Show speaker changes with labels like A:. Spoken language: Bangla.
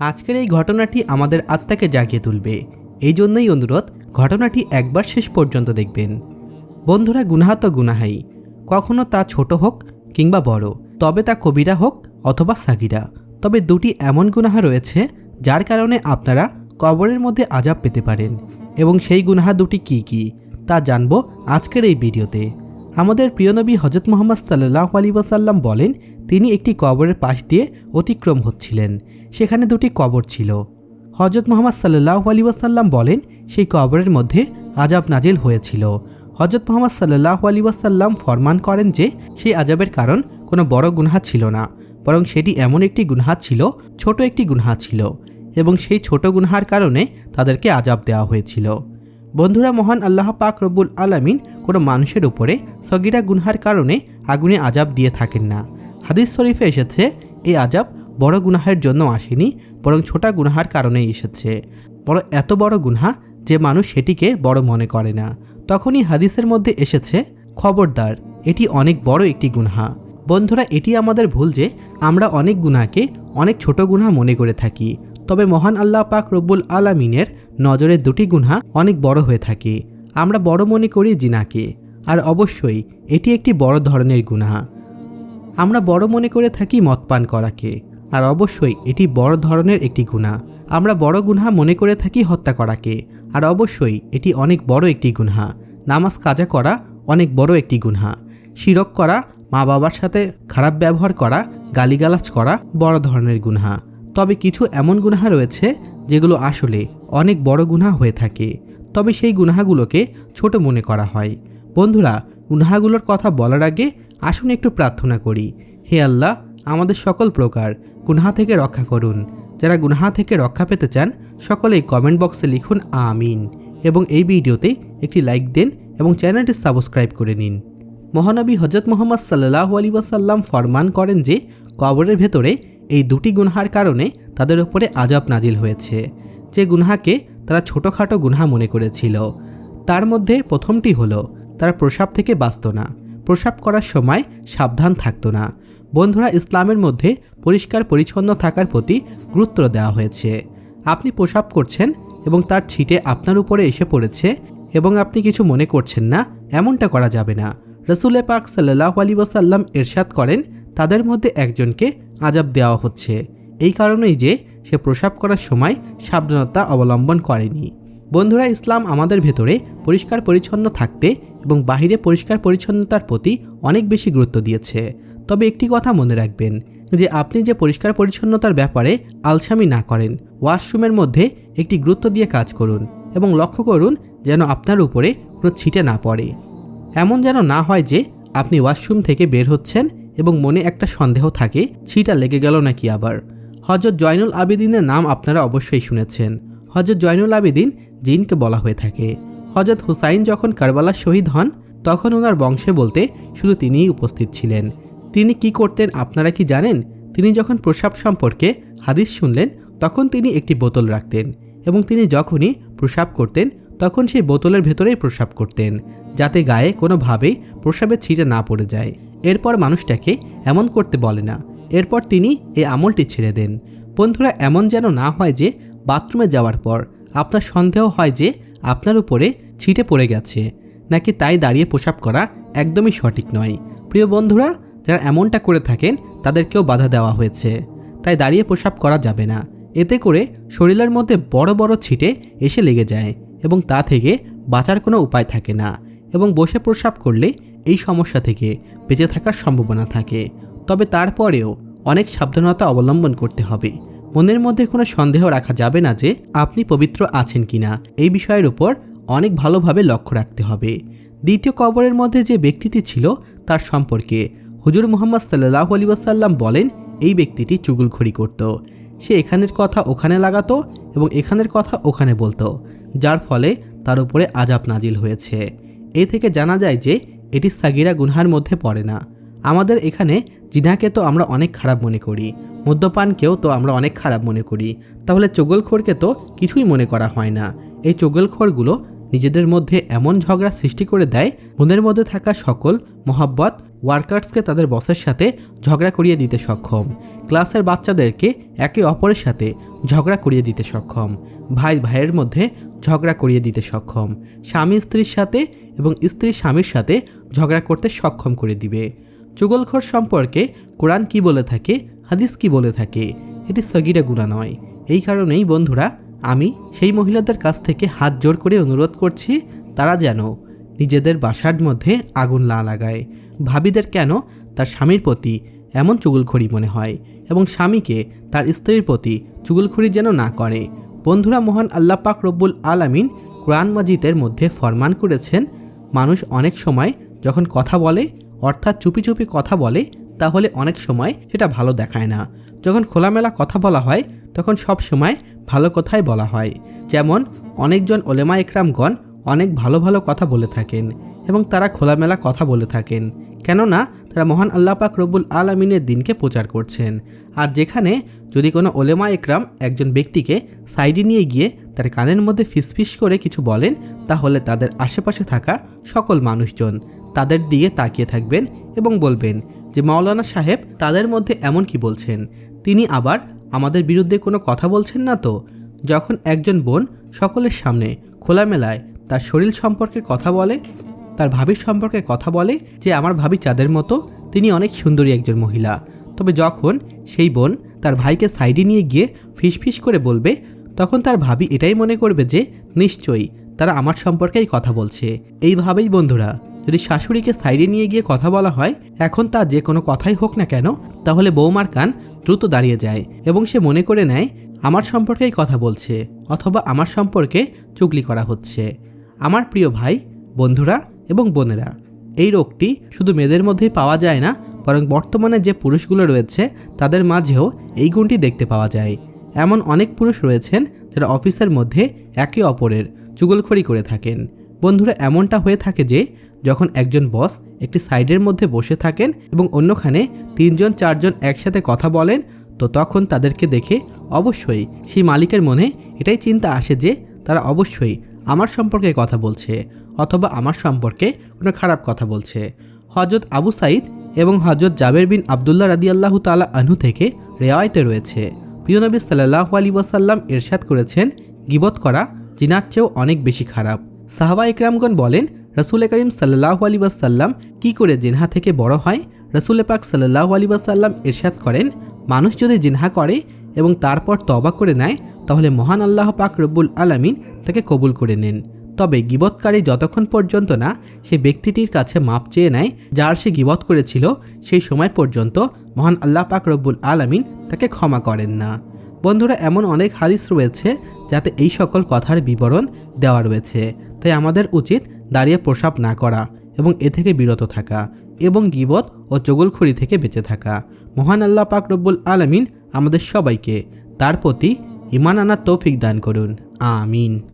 A: আজকের এই ঘটনাটি আমাদের আত্মাকে জাগিয়ে তুলবে। এই জন্যই অনুরোধ, ঘটনাটি একবার শেষ পর্যন্ত দেখবেন। বন্ধুরা, গুনাহা তো গুনাহাই। কখনো তা ছোট হোক কিংবা বড়, তবে তা কবিরা হোক অথবা সাগিরা। তবে দুটি এমন গুনাহা রয়েছে, যার কারণে আপনারা কবরের মধ্যে আজাব পেতে পারেন। এবং সেই গুনাহা দুটি কি কি, তা জানব আজকের এই ভিডিওতে। আমাদের প্রিয় নবী হজরত মোহাম্মদ সাল্লাহ আলী ওয়াসাল্লাম বলেন, তিনি একটি কবরের পাশ দিয়ে অতিক্রম হচ্ছিলেন। সেখানে দুটি কবর ছিল। হজরত মোহাম্মদ সাল্লাহ আলী ওয়াসাল্লাম বলেন, সেই কবরের মধ্যে আজাব নাজিল হয়েছিল। হজরত মোহাম্মদ সাল্লাহ আলী ওয়াসাল্লাম ফরমান করেন যে, সেই আজাবের কারণ কোনো বড় গুনহা ছিল না, বরং সেটি এমন একটি গুনহা ছিল, ছোট একটি গুনহা ছিল, এবং সেই ছোট গুনহার কারণে তাদেরকে আজাব দেওয়া হয়েছিল। বন্ধুরা, মহান আল্লাহ পাক রব্বুল আলামিন কোনো মানুষের উপরে সগিরা গুনহার কারণে আগুনে আজাব দিয়ে থাকেন না। হাদিস শরীফে এসেছে, এই আজাব বড় গুনাহের জন্য আসেনি, বরং ছোটা গুনাহার কারণেই এসেছে। বড়, এত বড় গুনহা যে মানুষ সেটিকে বড় মনে করে না। তখনই হাদিসের মধ্যে এসেছে, খবরদার, এটি অনেক বড় একটি গুনহা। বন্ধুরা, এটি আমাদের ভুল যে আমরা অনেক গুনাহকে অনেক ছোট গুনাহ মনে করে থাকি। তবে মহান আল্লাহ পাক রব্বুল আলামিনের নজরে দুটি গুনহা অনেক বড় হয়ে থাকে। আমরা বড় মনে করি জিনাকে, আর অবশ্যই এটি একটি বড় ধরনের গুনাহা। আমরা বড় মনে করে থাকি মদ পান করাকে। আর অবশ্যই এটি বড় ধরনের একটি গুনাহ আমরা বড় গুনহা মনে করে থাকি হত্যা করাকে, আর অবশ্যই এটি অনেক বড় একটি গুনহা নামাজ কাজা করা অনেক বড় একটি গুনহা শিরক করা মা বাবার সাথে খারাপ ব্যবহার করা, গালিগালাজ করা বড় ধরনের গুনহা তবে কিছু এমন গুনাহা রয়েছে যেগুলো আসলে অনেক বড় গুনাহা হয়ে থাকে। তবে সেই গুনাহাগুলোকে ছোট মনে করা হয়। বন্ধুরা গুনাহাগুলোর কথা বলার আগে আসুন একটু প্রার্থনা করি। হে আল্লাহ আমাদের সকল প্রকার গুনাহা থেকে রক্ষা করুন। যারা গুনাহা থেকে রক্ষা পেতে চান, সকলেই কমেন্ট বক্সে লিখুন আমিন এবং এই ভিডিওতে একটি লাইক দেন এবং চ্যানেলটি সাবস্ক্রাইব করে নিন। মহানবী হজরত মোহাম্মদ সাল্লাহ আলী ওয়াসাল্লাম ফরমান করেন যে, কবরের ভেতরে এই দুটি গুনহার কারণে তাদের উপরে আজাব নাজিল হয়েছে। যে গুনহাকে তারা ছোটোখাটো গুনহা মনে করেছিল, তার মধ্যে প্রথমটি হলো, তারা প্রসাব থেকে বাঁচত না। প্রসাব করার সময় সাবধান থাকতো না। বন্ধুরা ইসলামের মধ্যে পরিষ্কার পরিচ্ছন্ন থাকার প্রতি গুরুত্ব দেওয়া হয়েছে। আপনি প্রসাব করছেন এবং তার ছিটে আপনার উপরে এসে পড়েছে এবং আপনি কিছু মনে করছেন না, এমনটা করা যাবে না। রসুলে পাক সাল্লাহ আলী ওয়াসাল্লাম এরশাদ করেন, তাদের মধ্যে একজনকে আজাব দেওয়া হচ্ছে। এই কারণেই যে সে প্রসাব করার সময় সাবধানতা অবলম্বন করেনি। বন্ধুরা, ইসলাম আমাদের ভেতরে পরিষ্কার পরিচ্ছন্ন থাকতে এবং বাহিরে পরিষ্কার পরিচ্ছন্নতার প্রতি অনেক বেশি গুরুত্ব দিয়েছে। তবে একটি কথা মনে রাখবেন যে আপনি যে পরিষ্কার পরিচ্ছন্নতার ব্যাপারে আলসামি না করেন, ওয়াশরুমের মধ্যে একটি গুরুত্ব দিয়ে কাজ করুন এবং লক্ষ্য করুন যেন আপনার উপরে কোনো ছিটে না পড়ে। এমন যেন না হয় যে আপনি ওয়াশরুম থেকে বের হচ্ছেন এবং মনে একটা সন্দেহ থাকে, ছিটা লেগে গেল নাকি আবার। হজরত জয়নুল আবেদিনের নাম আপনারা অবশ্যই শুনেছেন। হজরত জয়নুল আবেদিন জিনকে বলা হয়ে থাকে। হজরত হুসাইন যখন কারবালা শহীদ হন, তখন ওনার বংশে বলতে শুধু তিনিই উপস্থিত ছিলেন। তিনি কি করতেন আপনারা কি জানেন? তিনি যখন প্রসাব সম্পর্কে হাদিস শুনলেন, তখন তিনি একটি বোতল রাখতেন এবং তিনি যখনই প্রসাব করতেন, তখন সেই বোতলের ভেতরেই প্রসাব করতেন, যাতে গায়ে কোনোভাবেই প্রসাবের ছিটে না পড়ে যায়। এরপর মানুষটাকে এমন করতে বলে না। এরপর তিনি এই আমলটি ছেড়ে দেন। বন্ধুরা, এমন যেন না হয় যে বাথরুমে যাওয়ার পর আপনার সন্দেহ হয় যে আপনার উপরে ছিটে পড়ে গেছে, নাকি তাই দাঁড়িয়ে প্রসাব করা একদমই সঠিক নয়। প্রিয় বন্ধুরা যারা এমনটা করে থাকেন, তাদেরকেও বাধা দেওয়া হয়েছে। তাই দাঁড়িয়ে প্রসাব করা যাবে না। এতে করে শরীরের মধ্যে বড় বড় ছিটে এসে লেগে যায় এবং তা থেকে বাঁচার কোনো উপায় থাকে না এবং বসে প্রসাব করলে এই সমস্যা থেকে বেঁচে থাকার সম্ভাবনা থাকে। তবে তারপরেও অনেক সাবধানতা অবলম্বন করতে হবে। মনের মধ্যে কোনো সন্দেহ রাখা যাবে না যে আপনি পবিত্র আছেন কিনা। এই বিষয়ের উপর অনেক ভালোভাবে লক্ষ্য রাখতে হবে। দ্বিতীয় কবরের মধ্যে যে ব্যক্তিটি ছিল, তার সম্পর্কে হুজুর মোহাম্মদ সাল্লাহ আলী ওয়াসাল্লাম বলেন, এই ব্যক্তিটি চুগুলখড়ি করত। সে এখানের কথা ওখানে লাগাতো এবং এখানের কথা ওখানে বলতো, যার ফলে তার উপরে আজাব নাজিল হয়েছে। এ থেকে জানা যায় যে, এটি সাগিরা গুনহার মধ্যে পড়ে না। আমাদের এখানে জিনাকে তো আমরা অনেক খারাপ মনে করি, মদ্যপানকেও তো আমরা অনেক খারাপ মনে করি। তাহলে চগলখোরকে তো কিছুই মনে করা হয় না। এই চগলখোরগুলো নিজেদের মধ্যে এমন ঝগড়া সৃষ্টি করে দেয়, মনের মধ্যে থাকা সকল মহাব্বত ওয়ার্কার্সকে তাদের বসের সাথে ঝগড়া করিয়ে দিতে সক্ষম। ক্লাসের বাচ্চাদেরকে একে অপরের সাথে ঝগড়া করিয়ে দিতে সক্ষম। ভাই ভাইয়ের মধ্যে ঝগড়া করিয়ে দিতে সক্ষম। স্বামী স্ত্রীর সাথে এবং স্ত্রী স্বামীর সাথে ঝগড়া করতে সক্ষম করে দিবে। চুগলখোর সম্পর্কে কোরআন কি বলে থাকে, হাদিস কি বলে থাকে, এটি সগিরা গুণা নয়। এই কারণেই বন্ধুরা আমি সেই মহিলাদের কাছ থেকে হাত জোর করে অনুরোধ করছি, তারা যেন নিজেদের বাসার মধ্যে আগুন না লাগায়। ভাবিদের কেন? তার স্বামীর প্রতি এমন চুগলখড়ি মনে হয় এবং স্বামীকে তার স্ত্রীর প্রতি চুগলখড়ি যেন না করে। বন্ধুরা, মহান আল্লাহ পাক রব্বুল আলামিন কোরআন মাজিদের মধ্যে ফরমান করেছেন, মানুষ অনেক সময় যখন কথা বলে, অর্থাৎ চুপি চুপি কথা বলে, তাহলে অনেক সময় সেটা ভালো দেখায় না। যখন খোলামেলা কথা বলা হয়, তখন সব সময় ভালো কথাই বলা হয়। যেমন, অনেকজন ওলেমা একরামগণ অনেক ভালো ভালো কথা বলে থাকেন এবং তারা খোলামেলা কথা বলে থাকেন। কেননা, তারা মহান আল্লাহ পাক রব্বুল আলমিনের দিনকে প্রচার করছেন। আর যেখানে যদি কোনো ওলেমা একরাম একজন ব্যক্তিকে সাইডে নিয়ে গিয়ে তার কানের মধ্যে ফিসফিস করে কিছু বলেন, তাহলে তাদের আশেপাশে থাকা সকল মানুষজন তাদের দিকে তাকিয়ে থাকবেন এবং বলবেন যে, মাওলানা সাহেব, তাদের মধ্যে এমন কি বলছেন? তিনি আবার আমাদের বিরুদ্ধে কোনো কথা বলছেন না তো? যখন একজন বোন সকলের সামনে খোলামেলায় তার শরীর সম্পর্কে কথা বলে, তার ভাবির সম্পর্কে কথা বলে যে আমার ভাবি চাঁদের মতো, তিনি অনেক সুন্দরী একজন মহিলা। তবে যখন সেই বোন তার ভাইকে সাইডে নিয়ে গিয়ে ফিসফিস করে বলবে, তখন তার ভাবি এটাই মনে করবে যে, নিশ্চয়ই, তারা আমার সম্পর্কেই কথা বলছে। এইভাবেই বন্ধুরা, যদি শাশুড়িকে সাইডে নিয়ে গিয়ে কথা বলা হয়, এখন তা যে কোনো কথাই হোক না কেন, তাহলে বৌমার কান দ্রুত দাঁড়িয়ে যায় এবং সে মনে করে নেয়, আমার সম্পর্কেই কথা বলছে অথবা আমার সম্পর্কে চুগলি করা হচ্ছে। আমার প্রিয় ভাই, বন্ধুরা এবং বোনেরা, এই রোগটি শুধু মেয়েদের মধ্যেই পাওয়া যায় না, বরং বর্তমানে যে পুরুষগুলো রয়েছে, তাদের মাঝেও এই গুণটি দেখতে পাওয়া যায়। এমন অনেক পুরুষ রয়েছেন যারা অফিসের মধ্যে একে অপরের চুগলখড়ি করে থাকেন। বন্ধুরা, এমনটা হয়ে থাকে যে, যখন একজন বস একটি সাইডের মধ্যে বসে থাকেন এবং অন্যখানে তিনজন, চারজন একসাথে কথা বলেন, তো তখন তাদেরকে দেখে অবশ্যই সেই মালিকের মনে এটাই চিন্তা আসে যে তারা অবশ্যই আমার সম্পর্কে কথা বলছে অথবা আমার সম্পর্কে কোনো খারাপ কথা বলছে। হজরত আবু সাইদ এবং হজরত জাবের বিন আবদুল্লাহ রাদিয়াল্লাহু তালা আনহু থেকে রেওয়ায়তে রয়েছে। প্রিয় নবী সাল্লাহ আলী ওয়াসাল্লাম এরশাদ করেছেন, গিবত করা জিনার চেয়েও অনেক বেশি খারাপ। সাহাবা ইকরামগণ বলেন রসুল করিম সাল্লাহ আলী ওয়াসাল্লাম কী করে জিনহা থেকে বড় হয়? রসুল পাক সাল্লাহ আলী ওয়াসাল্লাম এরশাদ করেন, মানুষ যদি জিনহা করে এবং তারপর তবা করে নেয়, তাহলে মহান আল্লাহ পাক রব্বুল আলামিন তাকে কবুল করে নেন। তবে গিবৎকারী যতক্ষণ পর্যন্ত না সে ব্যক্তিটির কাছে মাপ চেয়ে নেয়, যার সে গিবত করেছিল, সেই সময় পর্যন্ত মহান আল্লাহ পাক রব্বুল আলামিন তাকে ক্ষমা করেন না। বন্ধুরা, এমন অনেক হাদিস রয়েছে যাতে এই সকল কথার বিবরণ দেওয়া রয়েছে। তাই আমাদের উচিত দাঁড়িয়ে প্রসাব না করা এবং এ থেকে বিরত থাকা এবং গিবত ও চগলখড়ি থেকে বেঁচে থাকা। মহান আল্লাহ পাক রব্বুল আলমিন আমাদের সবাইকে তার প্রতি ইমান আনার তৌফিক দান করুন। আমিন।